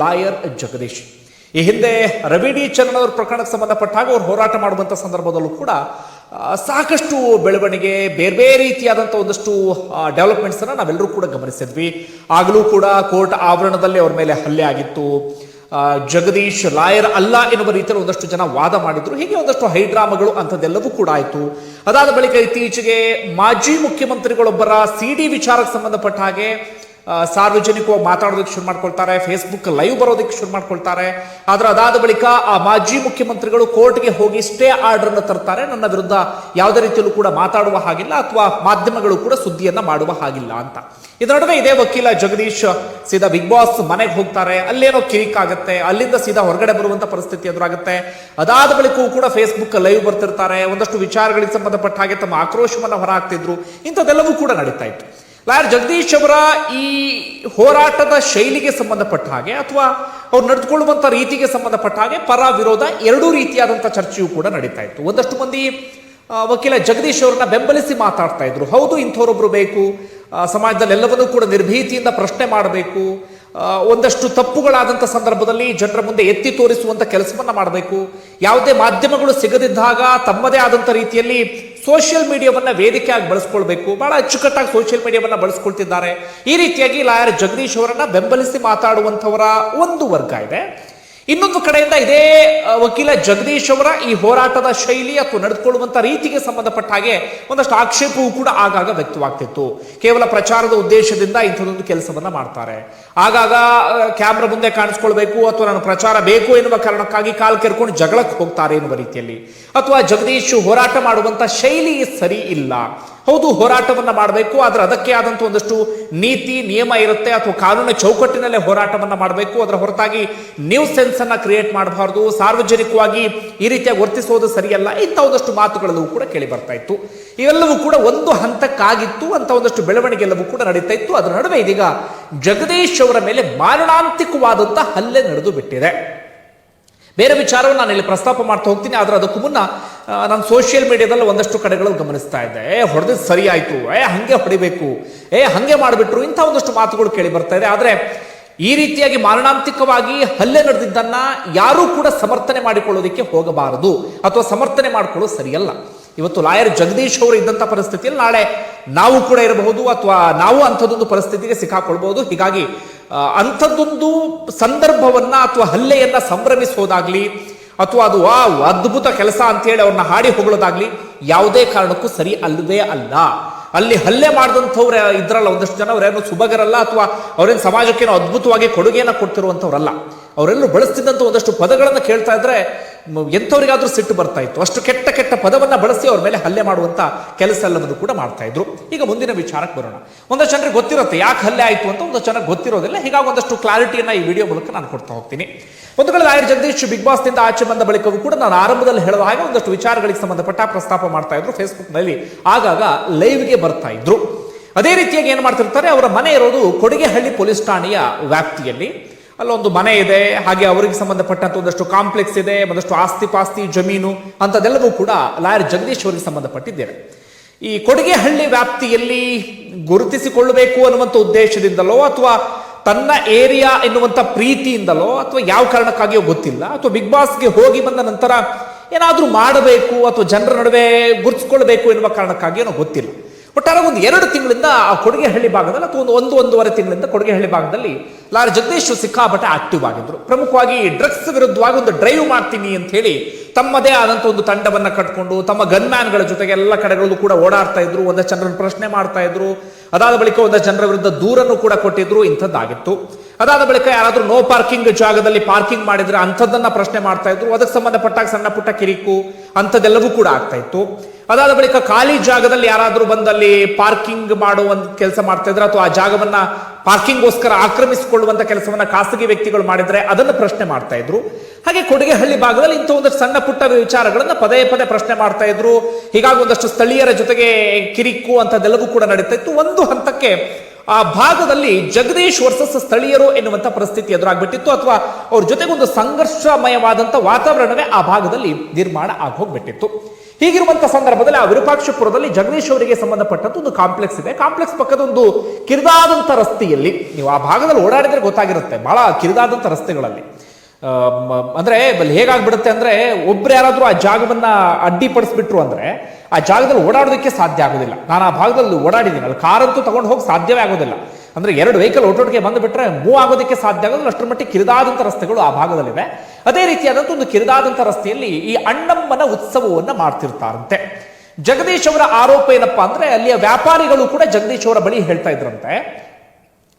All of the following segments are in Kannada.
ಲಾಯರ್ ಜಗದೀಶ್. ಈ ಹಿಂದೆ ರವಿ ಡಿ ಅವ್ರ ಪ್ರಕರಣಕ್ಕೆ ಸಂಬಂಧಪಟ್ಟ ಹಾಗೆ ಅವ್ರು ಹೋರಾಟ ಮಾಡುವಂಥ ಸಂದರ್ಭದಲ್ಲೂ ಕೂಡ ಸಾಕಷ್ಟು ಬೆಳವಣಿಗೆ, ಬೇರೆ ಬೇರೆ ರೀತಿಯಾದಂಥ ಒಂದಷ್ಟು ಡೆವಲಪ್ಮೆಂಟ್ಸ್ ಅನ್ನ ನಾವೆಲ್ಲರೂ ಕೂಡ ಗಮನಿಸಿದ್ವಿ. ಆಗಲೂ ಕೂಡ ಕೋರ್ಟ್ ಆವರಣದಲ್ಲಿ ಅವ್ರ ಮೇಲೆ ಹಲ್ಲೆ ಆಗಿತ್ತು. ಜಗದೀಶ್ ಲಾಯರ್ ಅಲ್ಲ ಎನ್ನುವ ರೀತಿಯಲ್ಲಿ ಒಂದಷ್ಟು ಜನ ವಾದ ಮಾಡಿದ್ರು. ಹೀಗೆ ಒಂದಷ್ಟು ಹೈಡ್ರಾಮಗಳು ಅಂಥದ್ದೆಲ್ಲವೂ ಕೂಡ ಆಯಿತು. ಅದಾದ ಬಳಿಕ ಇತ್ತೀಚೆಗೆ ಮಾಜಿ ಮುಖ್ಯಮಂತ್ರಿಗಳೊಬ್ಬರ ಸಿ ಡಿ ವಿಚಾರಕ್ಕೆ ಸಂಬಂಧಪಟ್ಟ ಹಾಗೆ ಸಾರ್ವಜನಿಕವಾಗಿ ಮಾತಾಡೋದಕ್ಕೆ ಶುರು ಮಾಡ್ಕೊಳ್ತಾರೆ ಫೇಸ್ಬುಕ್ ಲೈವ್ ಬರೋದಕ್ಕೆ ಶುರು ಮಾಡ್ಕೊಳ್ತಾರೆ. ಆದರೆ ಅದಾದ ಬಳಿಕ ಆ ಮಾಜಿ ಮುಖ್ಯಮಂತ್ರಿಗಳು ಕೋರ್ಟ್ಗೆ ಹೋಗಿ ಸ್ಟೇ ಆರ್ಡರ್ ಅನ್ನು ತರ್ತಾರೆ. ನನ್ನ ವಿರುದ್ಧ ಯಾವುದೇ ರೀತಿಯಲ್ಲೂ ಕೂಡ ಮಾತಾಡುವ ಹಾಗಿಲ್ಲ ಅಥವಾ ಮಾಧ್ಯಮಗಳು ಕೂಡ ಸುದ್ದಿಯನ್ನ ಮಾಡುವ ಹಾಗಿಲ್ಲ ಅಂತ. ಇದರ ನಡುವೆ ಇದೇ ವಕೀಲ ಜಗದೀಶ್ ಸೀದಾ ಬಿಗ್ ಬಾಸ್ ಮನೆಗೆ ಹೋಗ್ತಾರೆ. ಅಲ್ಲೇನೋ ಕಿರಿಕ್ ಆಗುತ್ತೆ. ಅಲ್ಲಿಂದ ಸೀದಾ ಹೊರಗಡೆ ಬರುವಂತ ಪರಿಸ್ಥಿತಿ ಎದುರಾಗುತ್ತೆ. ಅದಾದ ಬಳಿಕವೂ ಕೂಡ ಫೇಸ್ಬುಕ್ ಲೈವ್ ಬರ್ತಿರ್ತಾರೆ. ಒಂದಷ್ಟು ವಿಚಾರಗಳಿಗೆ ಸಂಬಂಧಪಟ್ಟ ಹಾಗೆ ತಮ್ಮ ಆಕ್ರೋಶವನ್ನು ಹೊರಹಾಕ್ತಿದ್ರು. ಇಂಥದ್ದೆಲ್ಲವೂ ಕೂಡ ನಡೀತಾ ಇತ್ತು. ಲಾಯರ್ ಜಗದೀಶ್ ಅವರ ಈ ಹೋರಾಟದ ಶೈಲಿಗೆ ಸಂಬಂಧಪಟ್ಟ ಹಾಗೆ ಅಥವಾ ಅವ್ರು ನಡೆದುಕೊಳ್ಳುವಂಥ ರೀತಿಗೆ ಸಂಬಂಧಪಟ್ಟ ಹಾಗೆ ಪರ ವಿರೋಧ ಎರಡೂ ರೀತಿಯಾದಂಥ ಚರ್ಚೆಯೂ ಕೂಡ ನಡೀತಾ ಇತ್ತು. ಒಂದಷ್ಟು ಮಂದಿ ವಕೀಲ ಜಗದೀಶ್ ಅವರನ್ನ ಬೆಂಬಲಿಸಿ ಮಾತಾಡ್ತಾ ಇದ್ರು. ಹೌದು ಇಂಥವರೊಬ್ರು ಬೇಕು. ಸಮಾಜದಲ್ಲಿ ಎಲ್ಲವನ್ನೂ ಕೂಡ ನಿರ್ಭೀತಿಯಿಂದ ಪ್ರಶ್ನೆ ಮಾಡಬೇಕು. ಒಂದಷ್ಟು ತಪ್ಪುಗಳಾದಂಥ ಸಂದರ್ಭದಲ್ಲಿ ಜನರ ಮುಂದೆ ಎತ್ತಿ ತೋರಿಸುವಂತ ಕೆಲಸವನ್ನ ಮಾಡಬೇಕು. ಯಾವುದೇ ಮಾಧ್ಯಮಗಳು ಸಿಗದಿದ್ದಾಗ ತಮ್ಮದೇ ಆದಂಥ ರೀತಿಯಲ್ಲಿ ಸೋಷಿಯಲ್ ಮೀಡಿಯಾವನ್ನು ವೇದಿಕೆಯಾಗಿ ಬಳಸ್ಕೊಳ್ಬೇಕು. ಬಹಳ ಅಚ್ಚುಕಟ್ಟಾಗಿ ಸೋಷಿಯಲ್ ಮೀಡಿಯಾವನ್ನು ಬಳಸ್ಕೊಳ್ತಿದ್ದಾರೆ. ಈ ರೀತಿಯಾಗಿ ಲಾಯರ್ ಜಗದೀಶ್ ಅವರನ್ನು ಬೆಂಬಲಿಸಿ ಮಾತಾಡುವಂಥವರ ಒಂದು ವರ್ಗ ಇದೆ. ಇನ್ನೊಂದು ಕಡೆಯಿಂದ ಇದೇ ವಕೀಲ ಜಗದೀಶ್ ಅವರ ಈ ಹೋರಾಟದ ಶೈಲಿ ಅಥವಾ ನಡೆದುಕೊಳ್ಳುವಂತ ರೀತಿಗೆ ಸಂಬಂಧಪಟ್ಟ ಹಾಗೆ ಒಂದಷ್ಟು ಆಕ್ಷೇಪವೂ ಕೂಡ ಆಗಾಗ ವ್ಯಕ್ತವಾಗ್ತಿತ್ತು. ಕೇವಲ ಪ್ರಚಾರದ ಉದ್ದೇಶದಿಂದ ಇಂಥದ್ದೊಂದು ಕೆಲಸವನ್ನ ಮಾಡ್ತಾರೆ. ಆಗಾಗ ಕ್ಯಾಮ್ರಾ ಮುಂದೆ ಕಾಣಿಸ್ಕೊಳ್ಬೇಕು ಅಥವಾ ನಾನು ಪ್ರಚಾರ ಬೇಕು ಎನ್ನುವ ಕಾರಣಕ್ಕಾಗಿ ಕಾಲ್ ಕೆರ್ಕೊಂಡು ಜಗಳಕ್ಕೆ ಹೋಗ್ತಾರೆ ಎನ್ನುವ ರೀತಿಯಲ್ಲಿ. ಅಥವಾ ಜಗದೀಶ್ ಹೋರಾಟ ಮಾಡುವಂತ ಶೈಲಿ ಸರಿ ಇಲ್ಲ. ಹೌದು, ಹೋರಾಟವನ್ನು ಮಾಡಬೇಕು, ಆದರೆ ಅದಕ್ಕೆ ಆದಂಥ ಒಂದಷ್ಟು ನೀತಿ, ನಿಯಮ ಇರುತ್ತೆ, ಅಥವಾ ಕಾನೂನು ಚೌಕಟ್ಟಿನಲ್ಲೇ ಹೋರಾಟವನ್ನು ಮಾಡಬೇಕು. ಅದರ ಹೊರತಾಗಿ ನ್ಯೂ ಸೆನ್ಸ್ ಅನ್ನ ಕ್ರಿಯೇಟ್ ಮಾಡಬಾರ್ದು. ಸಾರ್ವಜನಿಕವಾಗಿ ಈ ರೀತಿಯಾಗಿ ವರ್ತಿಸೋದು ಸರಿಯಲ್ಲ. ಇಂಥ ಒಂದಷ್ಟು ಮಾತುಗಳೆಲ್ಲವೂ ಕೂಡ ಕೇಳಿ ಬರ್ತಾ ಇತ್ತು. ಇವೆಲ್ಲವೂ ಕೂಡ ಒಂದು ಹಂತಕ್ಕಾಗಿತ್ತು. ಅಂತ ಒಂದಷ್ಟು ಬೆಳವಣಿಗೆ ಎಲ್ಲವೂ ಕೂಡ ನಡೀತಾ ಇತ್ತು. ಅದರ ನಡುವೆ ಇದೀಗ ಜಗದೀಶ್ ಅವರ ಮೇಲೆ ಮಾರಣಾಂತಿಕವಾದಂಥ ಹಲ್ಲೆ ನಡೆದು ಬಿಟ್ಟಿದೆ. ಬೇರೆ ವಿಚಾರವನ್ನು ನಾನು ಇಲ್ಲಿ ಪ್ರಸ್ತಾಪ ಮಾಡ್ತಾ ಹೋಗ್ತೀನಿ, ಆದರೆ ಅದಕ್ಕೂ ಮುನ್ನ ನಾನು ಸೋಷಿಯಲ್ ಮೀಡಿಯಾದಲ್ಲಿ ಒಂದಷ್ಟು ಕಡೆಗಳು ಗಮನಿಸ್ತಾ ಇದ್ದೆ. ಏ ಹೊಡೆದಿದ್ದು ಸರಿ ಆಯ್ತು ಏ, ಹಂಗೆ ಹೊಡಿಬೇಕು. ಏ, ಹಂಗೆ ಮಾಡಿಬಿಟ್ರು. ಇಂಥ ಒಂದಷ್ಟು ಮಾತುಗಳು ಕೇಳಿ ಬರ್ತಾ ಇದೆ. ಆದರೆ ಈ ರೀತಿಯಾಗಿ ಮಾರಣಾಂತಿಕವಾಗಿ ಹಲ್ಲೆ ನಡೆದಿದ್ದನ್ನ ಯಾರೂ ಕೂಡ ಸಮರ್ಥನೆ ಮಾಡಿಕೊಳ್ಳೋದಕ್ಕೆ ಹೋಗಬಾರದು ಅಥವಾ ಸಮರ್ಥನೆ ಮಾಡಿಕೊಳ್ಳೋದು ಸರಿಯಲ್ಲ. ಇವತ್ತು ಲಾಯರ್ ಜಗದೀಶ್ ಅವರು ಇದ್ದಂಥ ಪರಿಸ್ಥಿತಿಯಲ್ಲಿ ನಾಳೆ ನಾವು ಕೂಡ ಇರಬಹುದು ಅಥವಾ ನಾವು ಅಂಥದ್ದೊಂದು ಪರಿಸ್ಥಿತಿಗೆ ಸಿಕ್ಕಾಕೊಳ್ಬಹುದು. ಹೀಗಾಗಿ ಅಂಥದ್ದೊಂದು ಸಂದರ್ಭವನ್ನ ಅಥವಾ ಹಲ್ಲೆಯನ್ನ ಸಂಭ್ರಮಿಸೋದಾಗ್ಲಿ ಅಥವಾ ಅದು ಆ ಅದ್ಭುತ ಕೆಲಸ ಅಂತೇಳಿ ಅವ್ರನ್ನ ಹಾಡಿ ಹೊಗಳೋದಾಗ್ಲಿ, ಯಾವುದೇ ಕಾರಣಕ್ಕೂ ಸರಿ ಅಲ್ಲವೇ ಅಲ್ಲ. ಅಲ್ಲಿ ಹಲ್ಲೆ ಮಾಡಿದಂಥವ್ರು ಇದ್ರಲ್ಲ ಒಂದಷ್ಟು ಜನ ಅವರೇನು ಸುಬಗರಲ್ಲ ಅಥವಾ ಅವರೇನು ಸಮಾಜಕ್ಕೇನೋ ಅದ್ಭುತವಾಗಿ ಕೊಡುಗೆಯನ್ನು ಕೊಡ್ತಿರುವಂಥವ್ರಲ್ಲ. ಅವರೆಲ್ಲರೂ ಬಳಸ್ತಿದ್ದಂಥ ಒಂದಷ್ಟು ಪದಗಳನ್ನು ಕೇಳ್ತಾ ಇದ್ರೆ ಎಂಥವರಿಗಾದರೂ ಸಿಟ್ಟು ಬರ್ತಾ ಇತ್ತು. ಅಷ್ಟು ಕೆಟ್ಟ ಕೆಟ್ಟ ಪದವನ್ನು ಬಳಸಿ ಅವ್ರ ಮೇಲೆ ಹಲ್ಲೆ ಮಾಡುವಂಥ ಕೆಲಸ ಎಲ್ಲವನ್ನು ಕೂಡ ಮಾಡ್ತಾ ಇದ್ರು. ಈಗ ಮುಂದಿನ ವಿಚಾರಕ್ಕೆ ಬರೋಣ. ಒಂದಷ್ಟು ಜನರಿಗೆ ಗೊತ್ತಿರುತ್ತೆ ಯಾಕೆ ಹಲ್ಲೆ ಆಯಿತು ಅಂತ, ಒಂದಷ್ಟು ಜನಕ್ಕೆ ಗೊತ್ತಿರೋದಿಲ್ಲ. ಹೀಗಾಗಿ ಒಂದಷ್ಟು ಕ್ಲಾರಿಟಿಯನ್ನು ಈ ವಿಡಿಯೋ ಮೂಲಕ ನಾನು ಕೊಡ್ತಾ ಹೋಗ್ತೀನಿ. ಒಂದು ಕಡೆ ಲಾಯರ್ ಜಗದೀಶ್ ಬಿಗ್ ಬಾಸ್ನಿಂದ ಆಚೆ ಬಂದ ಬಳಿಕವೂ ಕೂಡ ನಾನು ಆರಂಭದಲ್ಲಿ ಹೇಳುವ ಹಾಗೆ ಒಂದಷ್ಟು ವಿಚಾರಗಳಿಗೆ ಸಂಬಂಧಪಟ್ಟ ಪ್ರಸ್ತಾಪ ಮಾಡ್ತಾ ಇದ್ರು. ಫೇಸ್ಬುಕ್ನಲ್ಲಿ ಆಗಾಗ ಲೈವ್ಗೆ ಬರ್ತಾ ಇದ್ರು. ಅದೇ ರೀತಿಯಾಗಿ ಏನು ಮಾಡ್ತಿರ್ತಾರೆ, ಅವರ ಮನೆ ಇರೋದು ಕೊಡಿಗೆಹಳ್ಳಿ ಪೊಲೀಸ್ ಠಾಣೆಯ ವ್ಯಾಪ್ತಿಯಲ್ಲಿ. ಅಲ್ಲೊಂದು ಮನೆ ಇದೆ, ಹಾಗೆ ಅವರಿಗೆ ಸಂಬಂಧಪಟ್ಟಂತ ಒಂದಷ್ಟು ಕಾಂಪ್ಲೆಕ್ಸ್ ಇದೆ, ಒಂದಷ್ಟು ಆಸ್ತಿ ಪಾಸ್ತಿ ಜಮೀನು, ಅಂಥದ್ದೆಲ್ಲವೂ ಕೂಡ ಲಾಯರ್ ಜಗದೀಶ್ವರಿಗೆ ಸಂಬಂಧಪಟ್ಟಿದ್ದೇವೆ. ಈ ಕೊಡುಗೆಹಳ್ಳಿ ವ್ಯಾಪ್ತಿಯಲ್ಲಿ ಗುರುತಿಸಿಕೊಳ್ಳಬೇಕು ಅನ್ನುವಂಥ ಉದ್ದೇಶದಿಂದಲೋ ಅಥವಾ ತನ್ನ ಏರಿಯಾ ಎನ್ನುವಂಥ ಪ್ರೀತಿಯಿಂದಲೋ ಅಥವಾ ಯಾವ ಕಾರಣಕ್ಕಾಗಿಯೋ ಗೊತ್ತಿಲ್ಲ, ಅಥವಾ ಬಿಗ್ ಬಾಸ್ಗೆ ಹೋಗಿ ಬಂದ ನಂತರ ಏನಾದರೂ ಮಾಡಬೇಕು ಅಥವಾ ಜನರ ನಡುವೆ ಗುರುತಿಸ್ಕೊಳ್ಬೇಕು ಎನ್ನುವ ಕಾರಣಕ್ಕಾಗಿ ಗೊತ್ತಿಲ್ಲ. ಒಟ್ಟಾರೆ ಒಂದು ಎರಡು ತಿಂಗಳಿಂದ ಆ ಕೊಡುಗೆಹಳ್ಳಿ ಭಾಗದಲ್ಲಿ ಅಥವಾ ಒಂದು ಒಂದು ಒಂದೂವರೆ ತಿಂಗಳಿಂದ ಕೊಡುಗೆಹಳ್ಳಿ ಭಾಗದಲ್ಲಿ ಲಾರ್ ಜಗದೀಶ್ ಸಿಕ್ಕಾಪಟ್ಟೆ ಆಕ್ಟಿವ್ ಆಗಿದ್ರು. ಪ್ರಮುಖವಾಗಿ ಡ್ರಗ್ಸ್ ವಿರುದ್ಧವಾಗಿ ಒಂದು ಡ್ರೈವ್ ಮಾಡ್ತೀನಿ ಅಂತ ಹೇಳಿ ತಮ್ಮದೇ ಆದಂಥ ಒಂದು ತಂಡವನ್ನು ಕಟ್ಕೊಂಡು ತಮ್ಮ ಗನ್ಮ್ಯಾನ್ಗಳ ಜೊತೆಗೆ ಎಲ್ಲ ಕಡೆಗಳಲ್ಲೂ ಕೂಡ ಓಡಾಡ್ತಾ ಇದ್ರು. ಒಂದಷ್ಟು ಜನರನ್ನು ಪ್ರಶ್ನೆ ಮಾಡ್ತಾ ಇದ್ರು. ಅದಾದ ಬಳಿಕ ಒಂದಷ್ಟು ಜನರ ವಿರುದ್ಧ ದೂರನ್ನು ಕೂಡ ಕೊಟ್ಟಿದ್ರು. ಇಂಥದ್ದಾಗಿತ್ತು. ಅದಾದ ಬಳಿಕ ಯಾರಾದರೂ ನೋ ಪಾರ್ಕಿಂಗ್ ಜಾಗದಲ್ಲಿ ಪಾರ್ಕಿಂಗ್ ಮಾಡಿದ್ರೆ ಅಂಥದ್ದನ್ನ ಪ್ರಶ್ನೆ ಮಾಡ್ತಾ ಇದ್ರು. ಅದಕ್ಕೆ ಸಂಬಂಧಪಟ್ಟಾಗ ಸಣ್ಣ ಪುಟ್ಟ ಕಿರಿಕು, ಅಂಥದ್ದೆಲ್ಲವೂ ಕೂಡ ಆಗ್ತಾ ಇತ್ತು. ಅದಾದ ಬಳಿಕ ಖಾಲಿ ಜಾಗದಲ್ಲಿ ಯಾರಾದರೂ ಬಂದಲ್ಲಿ ಪಾರ್ಕಿಂಗ್ ಮಾಡುವ ಒಂದು ಕೆಲಸ ಮಾಡ್ತಾ ಇದ್ರೆ ಅಥವಾ ಆ ಜಾಗವನ್ನ ಪಾರ್ಕಿಂಗ್ಗೋಸ್ಕರ ಆಕ್ರಮಿಸಿಕೊಳ್ಳುವಂತ ಕೆಲಸವನ್ನ ಖಾಸಗಿ ವ್ಯಕ್ತಿಗಳು ಮಾಡಿದ್ರೆ ಅದನ್ನು ಪ್ರಶ್ನೆ ಮಾಡ್ತಾ ಇದ್ರು. ಹಾಗೆ ಕೊಡುಗೆಹಳ್ಳಿ ಭಾಗದಲ್ಲಿ ಇಂಥ ಒಂದಷ್ಟು ಸಣ್ಣ ಪುಟ್ಟ ವಿಚಾರಗಳನ್ನ ಪದೇ ಪದೇ ಪ್ರಶ್ನೆ ಮಾಡ್ತಾ ಇದ್ರು. ಹೀಗಾಗಿ ಒಂದಷ್ಟು ಸ್ಥಳೀಯರ ಜೊತೆಗೆ ಕಿರಿಕು ಅಂತದೆಲ್ಲವೂ ಕೂಡ ನಡೀತಾ ಇತ್ತು. ಒಂದು ಹಂತಕ್ಕೆ ಆ ಭಾಗದಲ್ಲಿ ಜಗದೀಶ್ ವರ್ಸಸ್ ಸ್ಥಳೀಯರು ಎನ್ನುವಂಥ ಪರಿಸ್ಥಿತಿ ಎದುರಾಗ್ಬಿಟ್ಟಿತ್ತು ಅಥವಾ ಅವ್ರ ಜೊತೆಗೊಂದು ಸಂಘರ್ಷಮಯವಾದಂಥ ವಾತಾವರಣವೇ ಆ ಭಾಗದಲ್ಲಿ ನಿರ್ಮಾಣ ಆಗೋಗ್ಬಿಟ್ಟಿತ್ತು. ಹೀಗಿರುವಂಥ ಸಂದರ್ಭದಲ್ಲಿ ಆ ವಿರೂಪಾಕ್ಷಪುರದಲ್ಲಿ ಜಗದೀಶ್ ಅವರಿಗೆ ಸಂಬಂಧಪಟ್ಟಂತ ಒಂದು ಕಾಂಪ್ಲೆಕ್ಸ್ ಇದೆ. ಕಾಂಪ್ಲೆಕ್ಸ್ ಪಕ್ಕದ ಒಂದು ಕಿರಿದಾದಂಥ ರಸ್ತೆಯಲ್ಲಿ ನೀವು ಆ ಭಾಗದಲ್ಲಿ ಓಡಾಡಿದ್ರೆ ಗೊತ್ತಾಗಿರುತ್ತೆ. ಬಹಳ ಕಿರಿದಾದಂಥ ರಸ್ತೆಗಳಲ್ಲಿ. ಅಂದ್ರೆ ಹೇಗಾಗ್ಬಿಡುತ್ತೆ ಅಂದ್ರೆ ಒಬ್ರು ಯಾರಾದರೂ ಆ ಜಾಗವನ್ನ ಅಡ್ಡಿಪಡಿಸ್ಬಿಟ್ರು ಅಂದ್ರೆ ಆ ಜಾಗದಲ್ಲಿ ಓಡಾಡೋದಕ್ಕೆ ಸಾಧ್ಯ ಆಗೋದಿಲ್ಲ. ನಾನು ಆ ಭಾಗದಲ್ಲಿ ಓಡಾಡಿದ್ದೀನಿ. ಅಲ್ಲಿ ಕಾರಂತೂ ತಗೊಂಡು ಹೋಗಿ ಸಾಧ್ಯವೇ ಆಗೋದಿಲ್ಲ. ಅಂದ್ರೆ ಎರಡು ವೆಹಿಕಲ್ ಒಟ್ಟೊಟ್ಟಿಗೆ ಬಂದುಬಿಟ್ರೆ ಮೂವ್ ಆಗೋದಕ್ಕೆ ಸಾಧ್ಯ ಆಗೋದಿಲ್ಲ. ಅಷ್ಟರ ಮಟ್ಟಿಗೆ ಕಿರಿದಾದಂಥ ರಸ್ತೆಗಳು ಆ ಭಾಗದಲ್ಲಿವೆ. ಅದೇ ರೀತಿಯಾದಂಥ ಒಂದು ಕಿರಿದಾದಂಥ ರಸ್ತೆಯಲ್ಲಿ ಈ ಅಣ್ಣಮ್ಮನ ಉತ್ಸವವನ್ನು ಮಾಡ್ತಿರ್ತಾರಂತೆ. ಜಗದೀಶ್ ಅವರ ಆರೋಪ ಏನಪ್ಪಾ ಅಂದ್ರೆ ಅಲ್ಲಿಯ ವ್ಯಾಪಾರಿಗಳು ಕೂಡ ಜಗದೀಶ್ ಅವರ ಬಳಿ ಹೇಳ್ತಾ ಇದ್ರಂತೆ.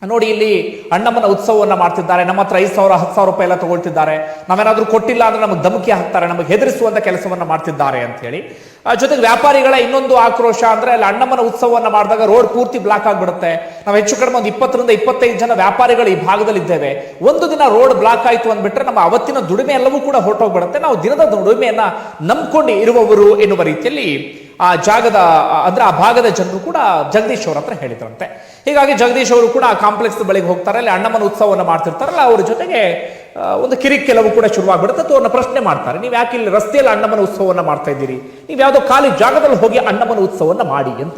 ನೋಡಿ ಇಲ್ಲಿ ಅಣ್ಣಮ್ಮನ ಉತ್ಸವವನ್ನ ಮಾಡ್ತಿದ್ದಾರೆ. ನಮ್ಮ ಹತ್ರ ಐದು ಸಾವಿರ, ಹತ್ತು ಸಾವಿರ ರೂಪಾಯಿ ಎಲ್ಲ ತಗೊಳ್ತಿದ್ದಾರೆ. ನಾವೇನಾದ್ರೂ ಕೊಟ್ಟಿಲ್ಲ ಅಂದ್ರೆ ನಮಗೆ ಧಮಕಿ ಹಾಕ್ತಾರೆ, ನಮಗೆ ಹೆದರಿಸುವಂತ ಕೆಲಸವನ್ನ ಮಾಡ್ತಿದ್ದಾರೆ ಅಂತ ಹೇಳಿ. ಜೊತೆಗೆ ವ್ಯಾಪಾರಿಗಳ ಇನ್ನೊಂದು ಆಕ್ರೋಶ ಅಂದ್ರೆ ಅಲ್ಲಿ ಅಣ್ಣಮ್ಮನ ಉತ್ಸವವನ್ನ ಮಾಡಿದಾಗ ರೋಡ್ ಪೂರ್ತಿ ಬ್ಲಾಕ್ ಆಗಿಬಿಡುತ್ತೆ. ನಾವು ಹೆಚ್ಚು ಕಡಿಮೆ ಒಂದು ಇಪ್ಪತ್ತರಿಂದ ಇಪ್ಪತ್ತೈದು ಜನ ವ್ಯಾಪಾರಿಗಳು ಈ ಭಾಗದಲ್ಲಿ ಇದ್ದೇವೆ ಒಂದು ದಿನ ರೋಡ್ ಬ್ಲಾಕ್ ಆಯಿತು ಅಂದ್ಬಿಟ್ರೆ ನಮ್ಮ ಅವತ್ತಿನ ದುಡಿಮೆ ಎಲ್ಲವೂ ಕೂಡ ಹೊರಟೋಗ್ಬಿಡುತ್ತೆ. ನಾವು ದಿನದ ದುಡಿಮೆಯನ್ನ ನಂಬ್ಕೊಂಡು ಇರುವವರು ಎನ್ನುವ ರೀತಿಯಲ್ಲಿ ಆ ಜಾಗದ, ಅಂದರೆ ಆ ಭಾಗದ ಜನರು ಕೂಡ ಜಗದೀಶ್ ಅವ್ರ ಹತ್ರ ಹೇಳಿದ್ರಂತೆ. ಹೀಗಾಗಿ ಜಗದೀಶ್ ಅವರು ಕೂಡ ಆ ಕಾಂಪ್ಲೆಕ್ಸ್ ಬಳಿಗೆ ಹೋಗ್ತಾರೆ, ಅಲ್ಲಿ ಅಣ್ಣಮ್ಮನ ಉತ್ಸವವನ್ನು ಮಾಡ್ತಿರ್ತಾರಲ್ಲ, ಅವ್ರ ಜೊತೆಗೆ ಒಂದು ಕಿರಿಕ್ ಕೆಲವು ಕೂಡ ಶುರುವಾಗ್ಬಿಡುತ್ತೆ, ಅಥವಾ ಅವ್ರನ್ನ ಪ್ರಶ್ನೆ ಮಾಡ್ತಾರೆ, ನೀವು ಯಾಕೆ ಇಲ್ಲಿ ರಸ್ತೆಯಲ್ಲಿ ಅಣ್ಣಮ್ಮನ ಉತ್ಸವವನ್ನು ಮಾಡ್ತಾ ಇದ್ದೀರಿ? ನೀವು ಯಾವುದೋ ಖಾಲಿ ಜಾಗದಲ್ಲಿ ಹೋಗಿ ಅಣ್ಣಮ್ಮನ ಉತ್ಸವವನ್ನು ಮಾಡಿ ಅಂತ.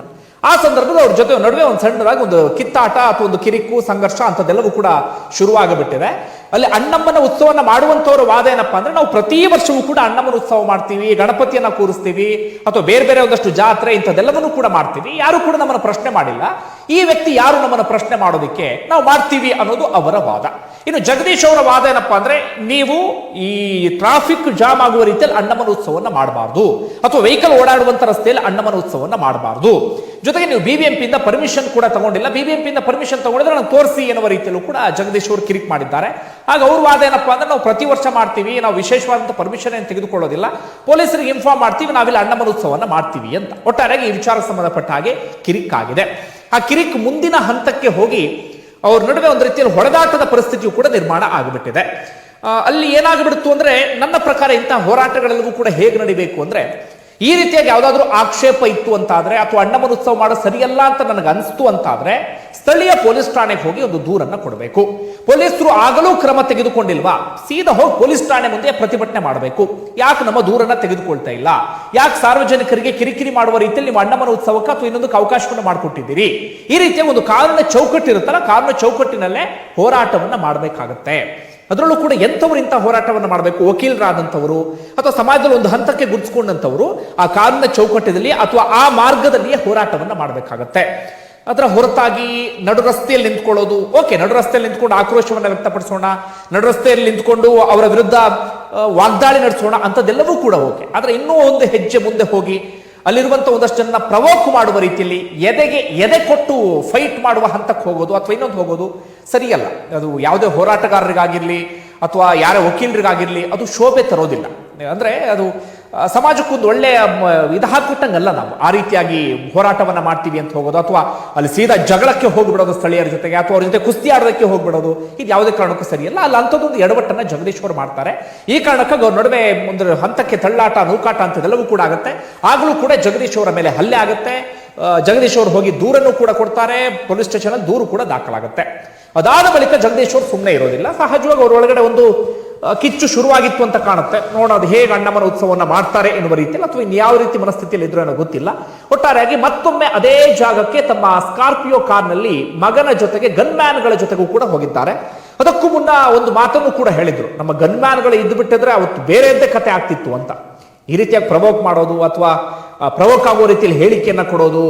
ಆ ಸಂದರ್ಭದಲ್ಲಿ ಅವ್ರ ಜೊತೆ ನಡುವೆ ಒಂದು ಸಣ್ಣದಾಗಿ ಒಂದು ಕಿತ್ತಾಟ, ಅಥವಾ ಒಂದು ಕಿರಿಕು ಸಂಘರ್ಷ ಅಂಥದ್ದೆಲ್ಲವೂ ಕೂಡ ಶುರುವಾಗಬಿಟ್ಟಿದೆ. ಅಲ್ಲಿ ಅಣ್ಣಮ್ಮನ ಉತ್ಸವನ ಮಾಡುವಂತವರ ವಾದ ಏನಪ್ಪಾ ಅಂದ್ರೆ ನಾವು ಪ್ರತಿ ವರ್ಷವೂ ಕೂಡ ಅಣ್ಣಮ್ಮನ ಉತ್ಸವ ಮಾಡ್ತೀವಿ, ಗಣಪತಿಯನ್ನ ಕೂರಿಸ್ತೀವಿ, ಅಥವಾ ಬೇರೆ ಬೇರೆ ಒಂದಷ್ಟು ಜಾತ್ರೆ ಇಂಥದ್ದೆಲ್ಲವನ್ನೂ ಕೂಡ ಮಾಡ್ತೀವಿ. ಯಾರು ಕೂಡ ನಮ್ಮನ್ನು ಪ್ರಶ್ನೆ ಮಾಡಿಲ್ಲ. ಈ ವ್ಯಕ್ತಿ ಯಾರು ನಮ್ಮನ್ನು ಪ್ರಶ್ನೆ ಮಾಡೋದಕ್ಕೆ ನಾವು ಮಾಡ್ತೀವಿ ಅನ್ನೋದು ಅವರ ವಾದ. ಇನ್ನು ಜಗದೀಶ್ ಅವರ ವಾದ ಏನಪ್ಪಾ ಅಂದ್ರೆ, ನೀವು ಈ ಟ್ರಾಫಿಕ್ ಜಾಮ್ ಆಗುವ ರೀತಿಯಲ್ಲಿ ಅಣ್ಣಮನ ಉತ್ಸವವನ್ನು ಮಾಡಬಾರ್ದು. ಅಥವಾ ವೆಹಿಕಲ್ ಓಡಾಡುವಂತ ರಸ್ತೆಯಲ್ಲಿ ಅಣ್ಣಮನ ಉತ್ಸವವನ್ನು ಮಾಡಬಾರ್ದು. ಜೊತೆಗೆ ನೀವು ಬಿಬಿಎಂಪಿಯಿಂದ ಪರ್ಮಿಷನ್ ಕೂಡ ತಗೊಂಡಿಲ್ಲ. ಬಿಬಿಎಂಪಿಯಿಂದ ಪರ್ಮಿಷನ್ ತಗೊಂಡಿದ್ರೆ ನಾನು ತೋರಿಸಿ ಎನ್ನುವ ರೀತಿಯಲ್ಲೂ ಕೂಡ ಜಗದೀಶ್ ಅವರು ಕಿರಿಕ್ ಮಾಡಿದ್ದಾರೆ. ಆಗ ಅವ್ರ ವಾದ ಏನಪ್ಪಾ ಅಂದ್ರೆ, ನಾವು ಪ್ರತಿ ವರ್ಷ ಮಾಡ್ತೀವಿ, ನಾವು ವಿಶೇಷವಾದಂಥ ಪರ್ಮಿಷನ್ ಏನು ತೆಗೆದುಕೊಳ್ಳೋದಿಲ್ಲ. ಪೊಲೀಸರಿಗೆ ಇನ್ಫಾರ್ಮ್ ಮಾಡ್ತೀವಿ, ನಾವಿಲ್ಲಿ ಅಣ್ಣಮನ ಉತ್ಸವವನ್ನು ಮಾಡ್ತೀವಿ ಅಂತ. ಒಟ್ಟಾರೆಯಾಗಿ ಈ ವಿಚಾರ ಸಂಬಂಧಪಟ್ಟ ಹಾಗೆ ಕಿರಿಕ್ ಆಗಿದೆ. ಆ ಕಿರಿಕ್ ಮುಂದಿನ ಹಂತಕ್ಕೆ ಹೋಗಿ ಅವ್ರ ನಡುವೆ ಒಂದು ರೀತಿಯಲ್ಲಿ ಹೊಡೆದಾಟದ ಪರಿಸ್ಥಿತಿಯು ಕೂಡ ನಿರ್ಮಾಣ ಆಗಿಬಿಟ್ಟಿದೆ. ಅಲ್ಲಿ ಏನಾಗ್ಬಿಡ್ತು ಅಂದ್ರೆ ನನ್ನ ಪ್ರಕಾರ ಇಂತಹ ಹೋರಾಟಗಳೆಲ್ಲವೂ ಕೂಡ ಹೇಗೆ ನಡಿಬೇಕು ಅಂದ್ರೆ ಈ ರೀತಿಯಾಗಿ ಯಾವುದಾದ್ರೂ ಆಕ್ಷೇಪ ಇತ್ತು ಅಂತಾದರೆ, ಅಥವಾ ಅಣ್ಣಮ್ಮನ ಉತ್ಸವ ಮಾಡೋ ಸರಿಯಲ್ಲ ಅಂತ ನನಗೆ ಅನಿಸ್ತು ಅಂತಾದರೆ, ಸ್ಥಳೀಯ ಪೊಲೀಸ್ ಠಾಣೆಗೆ ಹೋಗಿ ಒಂದು ದೂರನ್ನ ಕೊಡಬೇಕು. ಪೊಲೀಸರು ಆಗಲೂ ಕ್ರಮ ತೆಗೆದುಕೊಂಡಿಲ್ವಾ? ಸೀದಾ ಹೋಗಿ ಪೊಲೀಸ್ ಠಾಣೆ ಮುಂದೆ ಪ್ರತಿಭಟನೆ ಮಾಡಬೇಕು. ಯಾಕೆ ನಮ್ಮ ದೂರನ್ನ ತೆಗೆದುಕೊಳ್ತಾ ಇಲ್ಲ? ಯಾಕೆ ಸಾರ್ವಜನಿಕರಿಗೆ ಕಿರಿಕಿರಿ ಮಾಡುವ ರೀತಿಯಲ್ಲಿ ನೀವು ಅಣ್ಣಮ್ಮನ ಉತ್ಸವಕ್ಕೆ ಅಥವಾ ಇನ್ನೊಂದಕ್ಕೆ ಅವಕಾಶವನ್ನು ಮಾಡಿಕೊಟ್ಟಿದ್ದೀರಿ? ಈ ರೀತಿಯ ಒಂದು ಕಾರಣ ಚೌಕಟ್ಟಿರುತ್ತಲ್ಲ ಕಾನೂನಿನ ಚೌಕಟ್ಟಿನಲ್ಲೇ ಹೋರಾಟವನ್ನ ಮಾಡಬೇಕಾಗತ್ತೆ. ಅದರಲ್ಲೂ ಕೂಡ ಎಂಥವ್ರು ಇಂಥ ಹೋರಾಟವನ್ನು ಮಾಡಬೇಕು? ವಕೀಲರಾದಂಥವರು ಅಥವಾ ಸಮಾಜದಲ್ಲಿ ಒಂದು ಹಂತಕ್ಕೆ ಗುರುತಿಸ್ಕೊಂಡಂಥವರು ಆ ಕಾನೂನ ಚೌಕಟ್ಟಿನಲ್ಲಿ ಅಥವಾ ಆ ಮಾರ್ಗದಲ್ಲಿಯೇ ಹೋರಾಟವನ್ನು ಮಾಡಬೇಕಾಗತ್ತೆ. ಅದರ ಹೊರತಾಗಿ ನಡು ರಸ್ತೆಯಲ್ಲಿ ನಿಂತ್ಕೊಳ್ಳೋದು, ಓಕೆ, ನಡು ರಸ್ತೆಯಲ್ಲಿ ನಿಂತ್ಕೊಂಡು ಆಕ್ರೋಶವನ್ನು ವ್ಯಕ್ತಪಡಿಸೋಣ, ನಡು ರಸ್ತೆಯಲ್ಲಿ ನಿಂತ್ಕೊಂಡು ಅವರ ವಿರುದ್ಧ ವಾಗ್ದಾಳಿ ನಡೆಸೋಣ, ಅಂಥದ್ದೆಲ್ಲವೂ ಕೂಡ ಓಕೆ. ಆದರೆ ಇನ್ನೂ ಒಂದು ಹೆಜ್ಜೆ ಮುಂದೆ ಹೋಗಿ ಅಲ್ಲಿರುವಂಥ ಒಂದಷ್ಟು ಜನ ಪ್ರವೋಕ್ ಮಾಡುವ ರೀತಿಯಲ್ಲಿ ಎದೆಗೆ, ಎದೆ ಕೊಟ್ಟು ಫೈಟ್ ಮಾಡುವ ಹಂತಕ್ಕೆ ಹೋಗೋದು ಅಥವಾ ಇನ್ನೊಂದು ಹೋಗೋದು ಸರಿಯಲ್ಲ. ಅದು ಯಾವುದೇ ಹೋರಾಟಗಾರರಿಗಾಗಿರಲಿ ಅಥವಾ ಯಾರೇ ವಕೀಲರಿಗಾಗಿರಲಿ ಅದು ಶೋಭೆ ತರೋದಿಲ್ಲ. ಅಂದರೆ ಅದು ಸಮಾಜಕ್ಕೊಂದು ಒಳ್ಳೆಯ ಇದು ಹಾಕೊಟ್ಟಂಗಲ್ಲ ನಾವು. ಆ ರೀತಿಯಾಗಿ ಹೋರಾಟವನ್ನು ಮಾಡ್ತೀವಿ ಅಂತ ಹೋಗೋದು, ಅಥವಾ ಅಲ್ಲಿ ಸೀದಾ ಜಗಳಕ್ಕೆ ಹೋಗ್ಬಿಡೋದು ಸ್ಥಳೀಯರ ಜೊತೆಗೆ, ಅಥವಾ ಅವ್ರ ಜೊತೆ ಕುಸ್ತಿ ಆಡೋದಕ್ಕೆ ಹೋಗ್ಬಿಡೋದು, ಇದು ಯಾವುದೇ ಕಾರಣಕ್ಕೂ ಸರಿಯಲ್ಲ ಅಲ್ಲಿ ಅಂಥದ್ದೊಂದು ಎಡವಟ್ಟನ್ನು ಜಗದೀಶ್ವರ್ ಮಾಡ್ತಾರೆ. ಈ ಕಾರಣಕ್ಕೆ ಅವ್ರ ನಡುವೆ ಒಂದು ಹಂತಕ್ಕೆ ತಳ್ಳಾಟ, ನೂಕಾಟ ಅಂಥದ್ದೆಲ್ಲವೂ ಕೂಡ ಆಗುತ್ತೆ. ಆಗಲೂ ಕೂಡ ಜಗದೀಶ್ ಅವರ ಮೇಲೆ ಹಲ್ಲೆ ಆಗುತ್ತೆ. ಜಗದೀಶ್ ಅವರು ಹೋಗಿ ದೂರನ್ನು ಕೂಡ ಕೊಡ್ತಾರೆ. ಪೊಲೀಸ್ ಸ್ಟೇಷನ್ ಅಲ್ಲಿ ದೂರು ಕೂಡ ದಾಖಲಾಗುತ್ತೆ. ಅದಾದ ಬಳಿಕ ಜಗದೀಶ್ ಅವರು ಸುಮ್ಮನೆ ಇರೋದಿಲ್ಲ. ಸಹಜವಾಗಿ ಅವರೊಳಗಡೆ ಒಂದು ಕಿಚ್ಚು ಶುರುವಾಗಿತ್ತು ಅಂತ ಕಾಣುತ್ತೆ. ನೋಡೋದು ಹೇಗೆ ಅಣ್ಣಮ್ಮನ ಉತ್ಸವವನ್ನು ಮಾಡ್ತಾರೆ ಎನ್ನುವ ರೀತಿಯಲ್ಲಿ ಅಥವಾ ಇನ್ಯಾವ ರೀತಿ ಮನಸ್ಥಿತಿಯಲ್ಲಿ ಇದ್ರು ಏನೋ ಗೊತ್ತಿಲ್ಲ. ಒಟ್ಟಾರೆಯಾಗಿ ಮತ್ತೊಮ್ಮೆ ಅದೇ ಜಾಗಕ್ಕೆ ತಮ್ಮ ಸ್ಕಾರ್ಪಿಯೋ ಕಾರ್ನಲ್ಲಿ ಮಗನ ಜೊತೆಗೆ ಗನ್ಮ್ಯಾನ್ಗಳ ಜೊತೆಗೂ ಕೂಡ ಹೋಗಿದ್ದಾರೆ. ಅದಕ್ಕೂ ಮುನ್ನ ಒಂದು ಮಾತನ್ನು ಕೂಡ ಹೇಳಿದರು. ನಮ್ಮ ಗನ್ಮ್ಯಾನ್ಗಳು ಇದ್ದು ಬಿಟ್ಟಿದ್ರೆ ಅವತ್ತು ಬೇರೆಯದ್ದೇ ಕತೆ ಆಗ್ತಿತ್ತು ಅಂತ. ಈ ರೀತಿಯಾಗಿ ಪ್ರವೋಕ್ ಮಾಡೋದು ಅಥವಾ ಪ್ರವೋಕ್ ಆಗೋ ರೀತಿಯಲ್ಲಿ ಹೇಳಿಕೆಯನ್ನು ಕೊಡೋದು,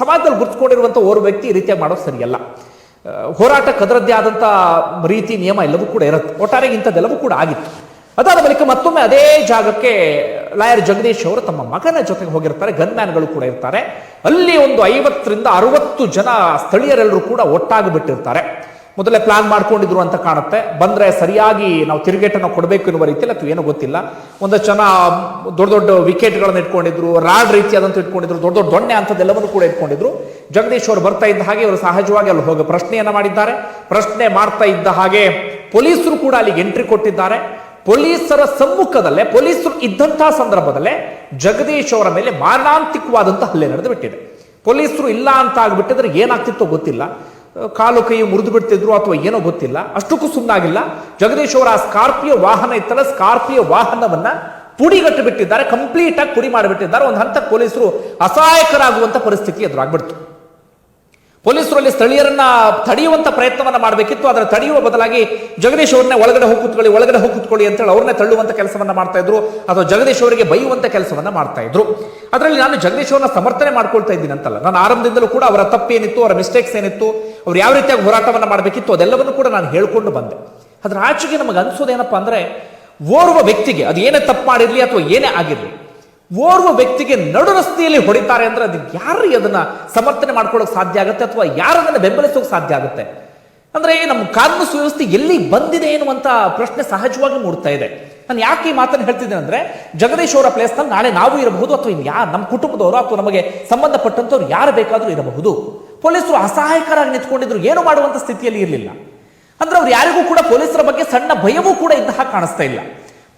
ಸಮಾಜದಲ್ಲಿ ಗುರುತ್ಕೊಂಡಿರುವಂಥ ಓರ್ವ ವ್ಯಕ್ತಿ ಈ ರೀತಿಯಾಗಿ ಮಾಡೋದು ಸರಿಯಲ್ಲ. ಹೋರಾಟಕ್ಕೆ ಅದರದ್ದೇ ಆದಂಥ ರೀತಿ, ನಿಯಮ ಎಲ್ಲವೂ ಕೂಡ ಇರುತ್ತೆ. ಒಟ್ಟಾರೆ ಇಂಥದ್ದೆಲ್ಲವೂ ಕೂಡ ಆಗಿತ್ತು. ಅದಾದ ಬಳಿಕ ಮತ್ತೊಮ್ಮೆ ಅದೇ ಜಾಗಕ್ಕೆ ಲಾಯರ್ ಜಗದೀಶ್ ಅವರು ತಮ್ಮ ಮಗನ ಜೊತೆಗೆ ಹೋಗಿರ್ತಾರೆ, ಗನ್ಮ್ಯಾನ್ಗಳು ಕೂಡ ಇರ್ತಾರೆ. ಅಲ್ಲಿ ಒಂದು ಐವತ್ತರಿಂದ ಅರವತ್ತು ಜನ ಸ್ಥಳೀಯರೆಲ್ಲರೂ ಕೂಡ ಒಟ್ಟಾಗಿ ಬಿಟ್ಟಿರ್ತಾರೆ. ಮೊದಲೇ ಪ್ಲಾನ್ ಮಾಡ್ಕೊಂಡಿದ್ರು ಅಂತ ಕಾಣುತ್ತೆ. ಬಂದ್ರೆ ಸರಿಯಾಗಿ ನಾವು ತಿರುಗೇಟನ್ನು ಕೊಡಬೇಕು ಎನ್ನುವ ರೀತಿಯಲ್ಲಿ ಅಥವಾ ಏನೋ ಗೊತ್ತಿಲ್ಲ. ಒಂದಷ್ಟು ಜನ ದೊಡ್ಡ ದೊಡ್ಡ ವಿಕೆಟ್ಗಳನ್ನು ಇಟ್ಕೊಂಡಿದ್ರು, ರಾಡ್ ರೀತಿಯಾದಂತ ಇಟ್ಕೊಂಡಿದ್ರು, ದೊಡ್ಡ ದೊಡ್ಡ ದೊಣ್ಣೆ ಅಂಥದ್ದೆಲ್ಲವನ್ನು ಕೂಡ ಇಟ್ಕೊಂಡಿದ್ರು. ಜಗದೀಶ್ ಅವರು ಬರ್ತಾ ಇದ್ದ ಹಾಗೆ ಅವರು ಸಹಜವಾಗಿ ಅಲ್ಲಿ ಹೋಗಿ ಪ್ರಶ್ನೆಯನ್ನ ಮಾಡಿದ್ದಾರೆ. ಪ್ರಶ್ನೆ ಮಾಡ್ತಾ ಇದ್ದ ಹಾಗೆ ಪೊಲೀಸರು ಕೂಡ ಅಲ್ಲಿಗೆ ಎಂಟ್ರಿ ಕೊಟ್ಟಿದ್ದಾರೆ. ಪೊಲೀಸರ ಸಮ್ಮುಖದಲ್ಲೇ, ಪೊಲೀಸರು ಇದ್ದಂತಹ ಸಂದರ್ಭದಲ್ಲೇ ಜಗದೀಶ್ ಅವರ ಮೇಲೆ ಮಾರಣಾಂತಿಕವಾದಂತಹ ಹಲ್ಲೆ ನಡೆದು ಬಿಟ್ಟಿದೆ. ಪೊಲೀಸರು ಇಲ್ಲ ಅಂತ ಆಗ್ಬಿಟ್ಟಿದ್ರೆ ಏನಾಗ್ತಿತ್ತೋ ಗೊತ್ತಿಲ್ಲ. ಕಾಲು ಕೈ ಮುರಿದು ಬಿಡ್ತಿದ್ರು ಅಥವಾ ಏನೋ ಗೊತ್ತಿಲ್ಲ, ಅಷ್ಟಕ್ಕೂ ಸುಮ್ಮನಾಗಿಲ್ಲ ಜಗದೀಶ್ ಅವರ ಆ ಸ್ಕಾರ್ಪಿಯೋ ವಾಹನ ಇತ್ತಲ್ಲ, ಸ್ಕಾರ್ಪಿಯೋ ವಾಹನವನ್ನ ಪುಡಿಗಟ್ಟು ಬಿಟ್ಟಿದ್ದಾರೆ ಕಂಪ್ಲೀಟ್ ಆಗಿ ಪುಡಿ ಮಾಡಿಬಿಟ್ಟಿದ್ದಾರೆ. ಒಂದು ಹಂತ ಪೊಲೀಸರು ಅಸಹಾಯಕರಾಗುವಂಥ ಪರಿಸ್ಥಿತಿ ಎದುರಾಗ್ಬಿಡ್ತು. ಪೊಲೀಸರು ಅಲ್ಲಿ ಸ್ಥಳೀಯರನ್ನ ತಡೆಯುವಂತ ಪ್ರಯತ್ನವನ್ನ ಮಾಡಬೇಕಿತ್ತು. ಅದರ ತಡೆಯುವ ಬದಲಾಗಿ ಜಗದೀಶ್ ಅವ್ರನ್ನೇ ಒಳಗಡೆ ಹೋಗಿ ಕೂತ್ಕೊಳ್ಳಿ, ಒಳಗಡೆ ಹೋಗಿ ಕೂತ್ಕೊಳ್ಳಿ ಅಂತೇಳಿ ಅವ್ರನ್ನೇ ತಳ್ಳುವಂತ ಕೆಲಸವನ್ನ ಮಾಡ್ತಾ ಇದ್ರು, ಅಥವಾ ಜಗದೀಶ್ ಅವರಿಗೆ ಬೈಯುವಂತ ಕೆಲಸವನ್ನ ಮಾಡ್ತಾ ಇದ್ರು. ಅದರಲ್ಲಿ ನಾನು ಜಗದೀಶ್ ಅವರನ್ನ ಸಮರ್ಥನೆ ಮಾಡ್ಕೊಳ್ತಾ ಇದ್ದೀನಿ ಅಂತಲ್ಲ. ನಾನು ಆರಂಭದಿಂದಲೂ ಕೂಡ ಅವರ ತಪ್ಪೇನಿತ್ತು, ಅವರ ಮಿಸ್ಟೇಕ್ಸ್ ಏನಿತ್ತು. ಅವ್ರು ಯಾವ ರೀತಿಯಾಗಿ ಹೋರಾಟವನ್ನು ಮಾಡಬೇಕಿತ್ತು ಅದೆಲ್ಲವನ್ನು ಕೂಡ ನಾನು ಹೇಳ್ಕೊಂಡು ಬಂದೆ. ಅದರ ಆಚೆಗೆ ನಮಗೆ ಅನಿಸೋದೇನಪ್ಪ ಅಂದ್ರೆ, ಓರ್ವ ವ್ಯಕ್ತಿಗೆ, ಅದು ಏನೇ ತಪ್ಪು ಮಾಡಿರಲಿ ಅಥವಾ ಏನೇ ಆಗಿರಲಿ, ಓರ್ವ ವ್ಯಕ್ತಿಗೆ ನಡು ರಸ್ತೆಯಲ್ಲಿ ಹೊಡಿತಾರೆ ಅಂದ್ರೆ ಅದು ಯಾರು ಅದನ್ನ ಸಮರ್ಥನೆ ಮಾಡ್ಕೊಳ್ಳೋಕೆ ಸಾಧ್ಯ ಆಗುತ್ತೆ ಅಥವಾ ಯಾರು ಅದನ್ನ ಬೆಂಬಲಿಸೋಕೆ ಸಾಧ್ಯ ಆಗುತ್ತೆ? ಅಂದ್ರೆ ನಮ್ಮ ಕಾನೂನು ಸುವ್ಯವಸ್ಥೆ ಎಲ್ಲಿ ಬಂದಿದೆ ಎನ್ನುವಂಥ ಪ್ರಶ್ನೆ ಸಹಜವಾಗಿ ಮೂಡ್ತಾ ಇದೆ. ನಾನು ಯಾಕೆ ಈ ಮಾತನ್ನು ಹೇಳ್ತಿದ್ದೇನೆ ಅಂದರೆ, ಜಗದೀಶ್ ಅವರ ಪ್ಲೇಸ್ನಲ್ಲಿ ನಾಳೆ ನಾವು ಇರಬಹುದು ಅಥವಾ ಇನ್ನು ಯಾರು ನಮ್ಮ ಕುಟುಂಬದವರು ಅಥವಾ ನಮಗೆ ಸಂಬಂಧಪಟ್ಟಂಥವ್ರು ಯಾರು ಬೇಕಾದರೂ ಇರಬಹುದು. ಪೊಲೀಸರು ಅಸಹಾಯಕರಾಗಿ ನಿಂತ್ಕೊಂಡಿದ್ರು. ಏನು ಮಾಡುವಂಥ ಸ್ಥಿತಿಯಲ್ಲಿ ಇರಲಿಲ್ಲ. ಅಂದ್ರೆ ಅವ್ರು ಯಾರಿಗೂ ಕೂಡ ಪೊಲೀಸರ ಬಗ್ಗೆ ಸಣ್ಣ ಭಯವೂ ಕೂಡ ಹಾಗೆ ಕಾಣಿಸ್ತಾ ಇಲ್ಲ.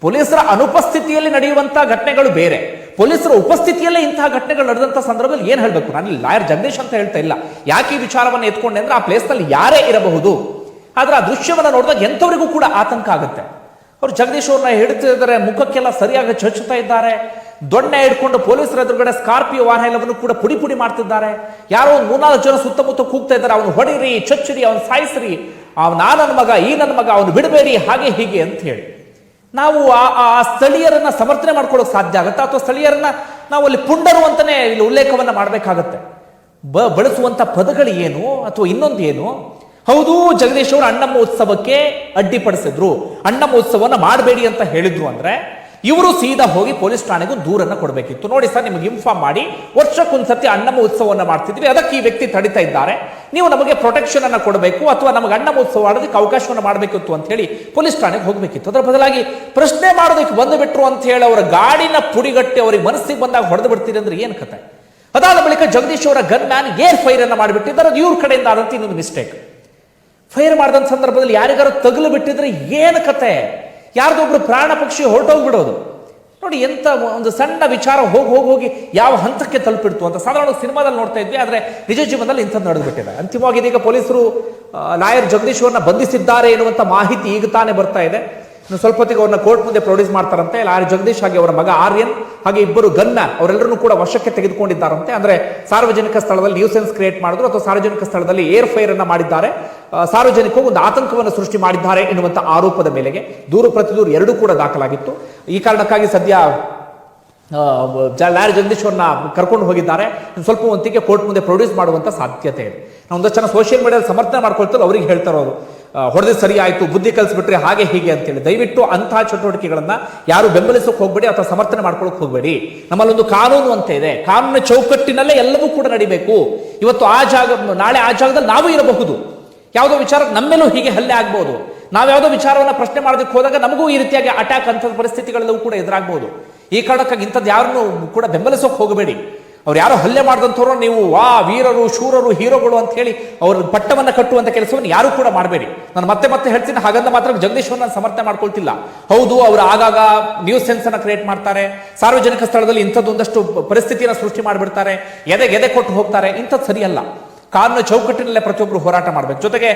ಪೊಲೀಸರ ಅನುಪಸ್ಥಿತಿಯಲ್ಲಿ ನಡೆಯುವಂತಹ ಘಟನೆಗಳು ಬೇರೆ. ಪೊಲೀಸರ ಉಪಸ್ಥಿತಿಯಲ್ಲೇ ಇಂತಹ ಘಟನೆಗಳು ನಡೆದಂಥ ಸಂದರ್ಭದಲ್ಲಿ ಏನು ಹೇಳಬೇಕು? ನಾನು ಲಾಯರ್ ಜಗದೀಶ್ ಅಂತ ಹೇಳ್ತಾ ಇಲ್ಲ. ಯಾಕೆ ಈ ವಿಚಾರವನ್ನು ಎತ್ಕೊಂಡೆ ಅಂದ್ರೆ ಆ ಪ್ಲೇಸ್ನಲ್ಲಿ ಯಾರೇ ಇರಬಹುದು. ಆದರೆ ಆ ದೃಶ್ಯವನ್ನು ನೋಡಿದಾಗ ಎಂಥವರಿಗೂ ಕೂಡ ಆತಂಕ ಆಗುತ್ತೆ. ಅವರು ಜಗದೀಶ್ ಅವ್ರನ್ನ ಹಿಡಿತಿದ್ದಾರೆ ಮುಖಕ್ಕೆಲ್ಲ ಸರಿಯಾಗಿ ಚಚ್ಚುತ್ತಾ ಇದ್ದಾರೆ. ದೊಣ್ಣೆ ಹಿಡ್ಕೊಂಡು ಪೊಲೀಸರ ಎದುರುಗಡೆ ಸ್ಕಾರ್ಪಿಯೋ ವಾಹನ ಎಲ್ಲವನ್ನು ಕೂಡ ಪುಡಿ ಪುಡಿ ಮಾಡ್ತಿದ್ದಾರೆ. ಯಾರೋ ಒಂದು ಮೂರ್ನಾಲ್ಕು ಜನ ಸುತ್ತಮುತ್ತ ಕೂಗ್ತಾ ಇದ್ದಾರೆ. ಅವನು ಹೊಡಿರಿ, ಚಚ್ಚಿರಿ, ಅವನು ಸಾಯಿಸ್ರಿ. ಅವನ ಆ ನನ್ನ ಮಗ, ಈ ನನ್ನ ಮಗ, ಅವನು ಬಿಡಬೇಡಿ, ಹಾಗೆ ಹೀಗೆ ಅಂತ ಹೇಳಿ. ನಾವು ಆ ಆ ಸ್ಥಳೀಯರನ್ನ ಸಮರ್ಥನೆ ಮಾಡ್ಕೊಳ್ಳೋಕೆ ಸಾಧ್ಯ ಆಗುತ್ತೆ? ಅಥವಾ ಸ್ಥಳೀಯರನ್ನ ನಾವು ಅಲ್ಲಿ ಪುಂಡರು ಅಂತಾನೆ ಇಲ್ಲಿ ಉಲ್ಲೇಖವನ್ನ ಮಾಡಬೇಕಾಗತ್ತೆ? ಬ ಬಳಸುವಂಥ ಪದಗಳು ಏನು? ಅಥವಾ ಇನ್ನೊಂದು ಏನು? ಹೌದು, ಜಗದೀಶ್ ಅವರು ಅಣ್ಣಮ್ಮ ಉತ್ಸವಕ್ಕೆ ಅಡ್ಡಿಪಡಿಸಿದ್ರು. ಅಣ್ಣಮ್ಮ ಉತ್ಸವವನ್ನು ಮಾಡಬೇಡಿ ಅಂತ ಹೇಳಿದ್ರು ಅಂದ್ರೆ ಇವರು ಸೀದಾ ಹೋಗಿ ಪೊಲೀಸ್ ಠಾಣೆಗೂ ದೂರನ್ನು ಕೊಡಬೇಕಿತ್ತು. ನೋಡಿ ಸರ್, ನಿಮಗೆ ಇನ್ಫಾರ್ಮ್ ಮಾಡಿ ವರ್ಷಕ್ಕೊಂದ್ಸತಿ ಅಣ್ಣಮ್ಮ ಉತ್ಸವವನ್ನು ಮಾಡ್ತಿದ್ವಿ. ಅದಕ್ಕೆ ಈ ವ್ಯಕ್ತಿ ತಡಿತಾ ಇದ್ದಾರೆ. ನೀವು ನಮಗೆ ಪ್ರೊಟೆಕ್ಷನ್ ಅನ್ನು ಕೊಡಬೇಕು ಅಥವಾ ನಮಗೆ ಅಣ್ಣಮ್ಮ ಉತ್ಸವ ಆಡೋದಕ್ಕೆ ಅವಕಾಶವನ್ನು ಮಾಡಬೇಕಿತ್ತು ಅಂತ ಹೇಳಿ ಪೊಲೀಸ್ ಠಾಣೆಗೆ ಹೋಗಬೇಕಿತ್ತು. ಅದರ ಬದಲಾಗಿ ಪ್ರಶ್ನೆ ಮಾಡೋದಕ್ಕೆ ಬಂದು ಬಿಟ್ಟರು ಅಂತ ಹೇಳಿ ಅವರ ಗಾಡಿನ ಪುಡಿಗಟ್ಟಿ ಅವರಿಗೆ ಮನಸ್ಸಿಗೆ ಬಂದಾಗ ಹೊಡೆದು ಬಿಡ್ತೀರಿ ಅಂದ್ರೆ ಏನು ಕತೆ? ಅದಾದ ಬಳಿಕ ಜಗದೀಶ್ ಅವರ ಗನ್ ಮ್ಯಾನ್ ಏರ್ ಫೈರ್ ಅನ್ನು ಮಾಡಿಬಿಟ್ಟಿದ್ದಾರೆ. ಅದು ಇವ್ರ ಕಡೆಯಿಂದ ಆದಂತ ಇನ್ನೊಂದು ಮಿಸ್ಟೇಕ್ ಫೈರ್ ಮಾಡಿದಂಥ ಸಂದರ್ಭದಲ್ಲಿ ಯಾರಿಗಾರು ತಗಲು ಬಿಟ್ಟಿದ್ರೆ ಏನು ಕತೆ? ಯಾರ್ದೊಬ್ರು ಪ್ರಾಣ ಪಕ್ಷಿ ಹೊರಟೋಗ್ಬಿಡೋದು. ನೋಡಿ ಎಂತ ಒಂದು ಸಣ್ಣ ವಿಚಾರ ಹೋಗಿ ಹೋಗಿ ಹೋಗಿ ಯಾವ ಹಂತಕ್ಕೆ ತಲುಪಿಡ್ತು ಅಂತ ಸಾಧಾರಣ ಸಿನಿಮಾದಲ್ಲಿ ನೋಡ್ತಾ ಇದ್ವಿ, ಆದರೆ ನಿಜ ಜೀವನದಲ್ಲಿ ಇಂಥದ್ದು ನಡೆದುಬಿಟ್ಟಿದೆ. ಅಂತಿಮವಾಗಿ ಇದೀಗ ಪೊಲೀಸರು ಲಾಯರ್ ಜಗದೀಶ್ವರನ್ನ ಬಂಧಿಸಿದ್ದಾರೆ ಎನ್ನುವಂಥ ಮಾಹಿತಿ ಈಗ ತಾನೇ ಬರ್ತಾ ಇದೆ. ಸ್ವಲ್ಪ ಹೊತ್ತಿಗೆ ಅವ್ರನ್ನ ಕೋರ್ಟ್ ಮುಂದೆ ಪ್ರೊಡ್ಯೂಸ್ ಮಾಡ್ತಾರಂತೆ. ಆರ್ ಜಗದೀಶ್ ಹಾಗೆ ಅವರ ಮಗ ಆರ್ಯನ್, ಹಾಗೆ ಇಬ್ಬರು ಗನ್ನ ಅವರೆಲ್ಲರೂ ಕೂಡ ವಶಕ್ಕೆ ತೆಗೆದುಕೊಂಡಿದ್ದಾರಂತೆ. ಅಂದ್ರೆ ಸಾರ್ವಜನಿಕ ಸ್ಥಳದಲ್ಲಿ ನ್ಯೂಸೆನ್ಸ್ ಕ್ರಿಯೇಟ್ ಮಾಡಿದ್ರು ಅಥವಾ ಸಾರ್ವಜನಿಕ ಸ್ಥಳದಲ್ಲಿ ಏರ್ ಫೈರ್ ಅನ್ನ ಮಾಡಿದ್ದಾರೆ. ಸಾರ್ವಜನಿಕರು ಒಂದು ಆತಂಕವನ್ನು ಸೃಷ್ಟಿ ಮಾಡಿದ್ದಾರೆ ಎನ್ನುವಂತ ಆರೋಪದ ಮೇಲೆಗೆ ದೂರು ಪ್ರತಿದೂರು ಎರಡೂ ಕೂಡ ದಾಖಲಾಗಿತ್ತು. ಈ ಕಾರಣಕ್ಕಾಗಿ ಸದ್ಯ ಲಾರಿ ಜಗದೀಶ್ ಅವ್ರನ್ನ ಕರ್ಕೊಂಡು ಹೋಗಿದ್ದಾರೆ. ಸ್ವಲ್ಪ ಹೊತ್ತಿಗೆ ಕೋರ್ಟ್ ಮುಂದೆ ಪ್ರೊಡ್ಯೂಸ್ ಮಾಡುವಂತ ಸಾಧ್ಯತೆ ಇದೆ. ನಾವು ಒಂದಷ್ಟು ಜನ ಸೋಷಿಯಲ್ ಮೀಡಿಯಾದಲ್ಲಿ ಸಮರ್ಥನೆ ಮಾಡ್ಕೊಳ್ತಾರೆ ಅವ್ರಿಗೆ ಹೇಳ್ತಾರೆ ಅವರು. ಹೊಡೆದು ಸರಿ ಆಯ್ತು ಬುದ್ಧಿ ಕಲಿಸ್ಬಿಟ್ರೆ ಹಾಗೆ ಹೀಗೆ ಅಂತೇಳಿ. ದಯವಿಟ್ಟು ಅಂತಹ ಚಟುವಟಿಕೆಗಳನ್ನ ಯಾರು ಬೆಂಬಲಿಸೋಕೆ ಹೋಗಬೇಡಿ ಅಥವಾ ಸಮರ್ಥನೆ ಮಾಡ್ಕೊಳ್ಳೋಕೆ ಹೋಗಬೇಡಿ. ನಮ್ಮಲ್ಲೊಂದು ಕಾನೂನು ಅಂತ ಇದೆ. ಕಾನೂನಿನ ಚೌಕಟ್ಟಿನಲ್ಲೇ ಎಲ್ಲವೂ ಕೂಡ ನಡಿಬೇಕು. ಇವತ್ತು ಆ ಜಾಗ ನಾಳೆ ಆ ಜಾಗದಲ್ಲಿ ನಾವು ಇರಬಹುದು. ಯಾವುದೋ ವಿಚಾರ ನಮ್ಮೇಲೂ ಹೀಗೆ ಹಲ್ಲೆ ಆಗ್ಬೋದು. ನಾವು ಯಾವುದೋ ವಿಚಾರವನ್ನ ಪ್ರಶ್ನೆ ಮಾಡೋದಕ್ಕೆ ಹೋದಾಗ ನಮಗೂ ಈ ರೀತಿಯಾಗಿ ಅಟ್ಯಾಕ್ ಅಂತ ಪರಿಸ್ಥಿತಿಗಳೆಲ್ಲವೂ ಕೂಡ ಎದುರಾಗ್ಬೋದು. ಈ ಕಾರಣಕ್ಕಾಗಿ ಇಂಥದ್ದು ಯಾರನ್ನು ಕೂಡ ಬೆಂಬಲಿಸೋಕೆ ಹೋಗಬೇಡಿ. ಅವ್ರು ಯಾರೋ ಹಲ್ಲೆ ಮಾಡಿದಂಥವ್ರು ನೀವು ವಾ, ವೀರರು, ಶೂರರು, ಹೀರೋಗಳು ಅಂತ ಹೇಳಿ ಅವ್ರ ಪಟ್ಟವನ್ನು ಕಟ್ಟುವಂಥ ಕೆಲಸವನ್ನು ಯಾರು ಕೂಡ ಮಾಡಬೇಡಿ. ನಾನು ಮತ್ತೆ ಮತ್ತೆ ಹೇಳ್ತೀನಿ, ಹಾಗಂದ ಮಾತ್ರ ಜಗದೀಶ್ವರನ ಸಮರ್ಥನೆ ಮಾಡ್ಕೊಳ್ತಿಲ್ಲ. ಹೌದು, ಅವರು ಆಗಾಗ ನ್ಯೂಸ್ ಸೆನ್ಸ್ ಅನ್ನ ಕ್ರಿಯೇಟ್ ಮಾಡ್ತಾರೆ. ಸಾರ್ವಜನಿಕ ಸ್ಥಳದಲ್ಲಿ ಇಂಥದ್ದೊಂದಷ್ಟು ಪರಿಸ್ಥಿತಿಯನ್ನು ಸೃಷ್ಟಿ ಮಾಡಿಬಿಡ್ತಾರೆ. ಎದೆ ಎದೆ ಕೊಟ್ಟು ಹೋಗ್ತಾರೆ. ಇಂಥದ್ದು ಸರಿಯಲ್ಲ. ಕಾನೂನು ಚೌಕಟ್ಟಿನಲ್ಲೇ ಪ್ರತಿಯೊಬ್ಬರು ಹೋರಾಟ ಮಾಡಬೇಕು. ಜೊತೆಗೆ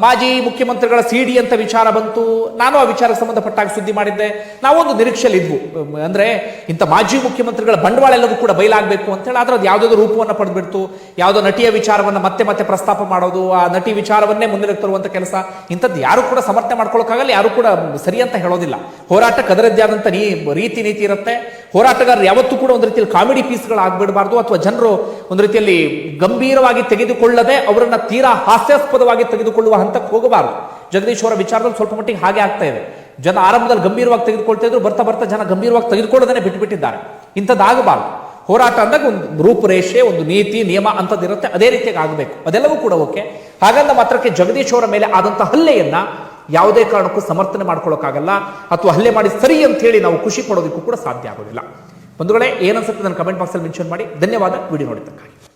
ಮಾಜಿ ಮುಖ್ಯಮಂತ್ರಿಗಳ ಸಿ ಡಿ ಅಂತ ವಿಚಾರ ಬಂತು. ನಾನು ಆ ವಿಚಾರಕ್ಕೆ ಸಂಬಂಧಪಟ್ಟಾಗ ಸುದ್ದಿ ಮಾಡಿದ್ದೆ. ನಾವೊಂದು ನಿರೀಕ್ಷೆಯಲ್ಲಿ ಇದ್ವು. ಅಂದ್ರೆ, ಇಂಥ ಮಾಜಿ ಮುಖ್ಯಮಂತ್ರಿಗಳ ಬಂಡವಾಳ ಎಲ್ಲದೂ ಕೂಡ ಬಯಲಾಗಬೇಕು ಅಂತ ಹೇಳಿ, ಆದ್ರೆ ಅದು ಯಾವುದಾದ್ರು ರೂಪವನ್ನು ಪಡೆದ್ಬಿಡ್ತು. ಯಾವುದೋ ನಟಿಯ ವಿಚಾರವನ್ನು ಮತ್ತೆ ಮತ್ತೆ ಪ್ರಸ್ತಾಪ ಮಾಡೋದು, ಆ ನಟಿ ವಿಚಾರವನ್ನೇ ಮುಂದೆ ತರುವಂಥ ಕೆಲಸ. ಇಂಥದ್ದು ಯಾರು ಕೂಡ ಸಮರ್ಥನೆ ಮಾಡ್ಕೊಳ್ಳೋಕ್ಕಾಗಲ್ಲ ಯಾರು ಕೂಡ ಸರಿ ಅಂತ ಹೇಳೋದಿಲ್ಲ. ಹೋರಾಟ ಕದರದ್ದೇ ಆದಂಥ ನೀ, ರೀತಿ ನೀತಿ ಇರುತ್ತೆ. ಹೋರಾಟಗಾರರು ಯಾವತ್ತೂ ಕೂಡ ಒಂದು ರೀತಿಯಲ್ಲಿ ಕಾಮಿಡಿ ಪೀಸ್ಗಳು ಆಗ್ಬಿಡಬಾರ್ದು ಅಥವಾ ಜನರು ಒಂದು ರೀತಿಯಲ್ಲಿ ಗಂಭೀರವಾಗಿ ತೆಗೆದುಕೊಳ್ಳದೆ ಅವರನ್ನು ತೀರಾ ಹಾಸ್ಯಾಸ್ಪದವಾಗಿ ತೆಗೆದುಕೊಳ್ಳುವ ಹಂತಕ್ಕೆ ಹೋಗಬಾರದು. ಜಗದೀಶ್ ಅವರ ವಿಚಾರದಲ್ಲಿ ಸ್ವಲ್ಪ ಮಟ್ಟಿಗೆ ಹಾಗೆ ಆಗ್ತಾ ಇದೆ. ಜನ ಆರಂಭದಲ್ಲಿ ಗಂಭೀರವಾಗಿ ತೆಗೆದುಕೊಳ್ತಾ ಇದ್ರು, ಬರ್ತಾ ಬರ್ತಾ ಜನ ಗಂಭೀರವಾಗಿ ತೆಗೆದುಕೊಳ್ಳೋದನ್ನೇ ಬಿಟ್ಟುಬಿಟ್ಟಿದ್ದಾರೆ ಇಂಥದ್ದಾಗಬಾರ್ದು ಹೋರಾಟ ಅಂದಾಗ ಒಂದು ರೂಪುರೇಷೆ, ಒಂದು ನೀತಿ, ನಿಯಮ ಅಂಥದ್ದಿರುತ್ತೆ, ಅದೇ ರೀತಿಯಾಗಿ ಆಗಬೇಕು. ಅದೆಲ್ಲವೂ ಕೂಡ ಓಕೆ. ಹಾಗಂದ ಮಾತ್ರಕ್ಕೆ ಜಗದೀಶ್ ಅವರ ಮೇಲೆ ಆದಂಥ ಹಲ್ಲೆಯನ್ನ ಯಾವುದೇ ಕಾರಣಕ್ಕೂ ಸಮರ್ಥನೆ ಮಾಡ್ಕೊಳ್ಳೋಕ್ಕಾಗಲ್ಲ ಅಥವಾ ಹಲ್ಲೆ ಮಾಡಿ ಸರಿ ಅಂತ ಹೇಳಿ ನಾವು ಖುಷಿ ಪಡೋದಕ್ಕೂ ಕೂಡ ಸಾಧ್ಯ ಆಗೋದಿಲ್ಲ. ಬಂಧುಗಳೇ, ಏನನ್ಸುತ್ತೆ ನನ್ನ ಕಮೆಂಟ್ ಬಾಕ್ಸಲ್ಲಿ ಮೆನ್ಷನ್ ಮಾಡಿ. ಧನ್ಯವಾದ. ವಿಡಿಯೋ ನೋಡಿದ್ದಕ್ಕಾಗಿ.